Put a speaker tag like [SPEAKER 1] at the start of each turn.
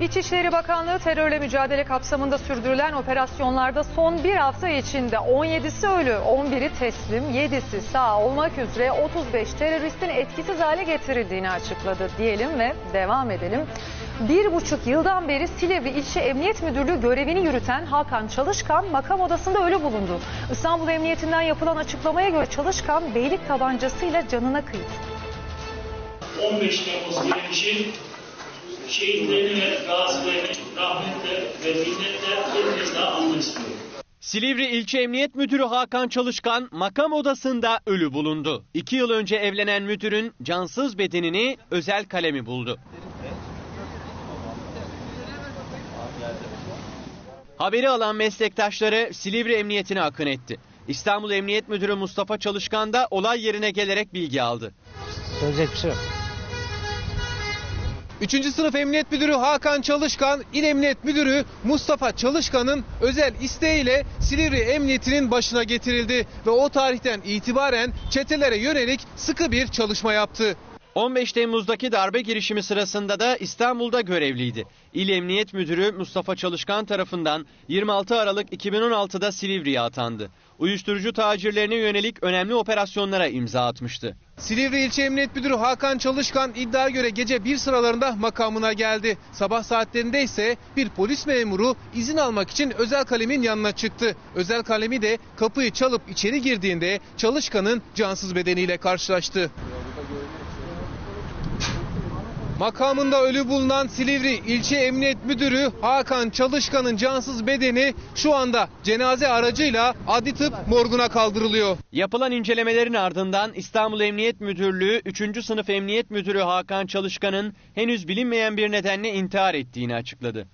[SPEAKER 1] İçişleri Bakanlığı terörle mücadele kapsamında sürdürülen operasyonlarda son bir hafta içinde 17'si ölü, 11'i teslim, 7'si sağ olmak üzere 35 teröristin etkisiz hale getirildiğini açıkladı diyelim ve devam edelim. Bir buçuk yıldan beri Silivri İlçe Emniyet Müdürlüğü görevini yürüten Hakan Çalışkan makam odasında ölü bulundu. İstanbul Emniyetinden yapılan açıklamaya göre Çalışkan beylik tabancasıyla canına kıydı.
[SPEAKER 2] 15 Temmuz direnişin şehitlerini ve gazilerini rahmetle ve minnetle bir kez daha anmak istiyorum.
[SPEAKER 3] Silivri İlçe Emniyet Müdürü Hakan Çalışkan makam odasında ölü bulundu. İki yıl önce evlenen müdürün cansız bedenini özel kalemi buldu. Haberi alan meslektaşları Silivri Emniyetine akın etti. İstanbul Emniyet Müdürü Mustafa Çalışkan da olay yerine gelerek bilgi aldı.
[SPEAKER 4] Söyleyecek bir şey yok.
[SPEAKER 5] 3. sınıf emniyet müdürü Hakan Çalışkan, İl Emniyet Müdürü Mustafa Çalışkan'ın özel isteğiyle Silivri Emniyeti'nin başına getirildi ve o tarihten itibaren çetelere yönelik sıkı bir çalışma yaptı.
[SPEAKER 3] 15 Temmuz'daki darbe girişimi sırasında da İstanbul'da görevliydi. İl Emniyet Müdürü Mustafa Çalışkan tarafından 26 Aralık 2016'da Silivri'ye atandı. Uyuşturucu tacirlerine yönelik önemli operasyonlara imza atmıştı.
[SPEAKER 5] Silivri İlçe Emniyet Müdürü Hakan Çalışkan iddiaya göre gece bir sıralarında makamına geldi. Sabah saatlerinde ise bir polis memuru izin almak için özel kalemin yanına çıktı. Özel kalemi de kapıyı çalıp içeri girdiğinde Çalışkan'ın cansız bedeniyle karşılaştı. Makamında ölü bulunan Silivri İlçe Emniyet Müdürü Hakan Çalışkan'ın cansız bedeni şu anda cenaze aracıyla adli tıp morguna kaldırılıyor.
[SPEAKER 3] Yapılan incelemelerin ardından İstanbul Emniyet Müdürlüğü 3. sınıf Emniyet Müdürü Hakan Çalışkan'ın henüz bilinmeyen bir nedenle intihar ettiğini açıkladı.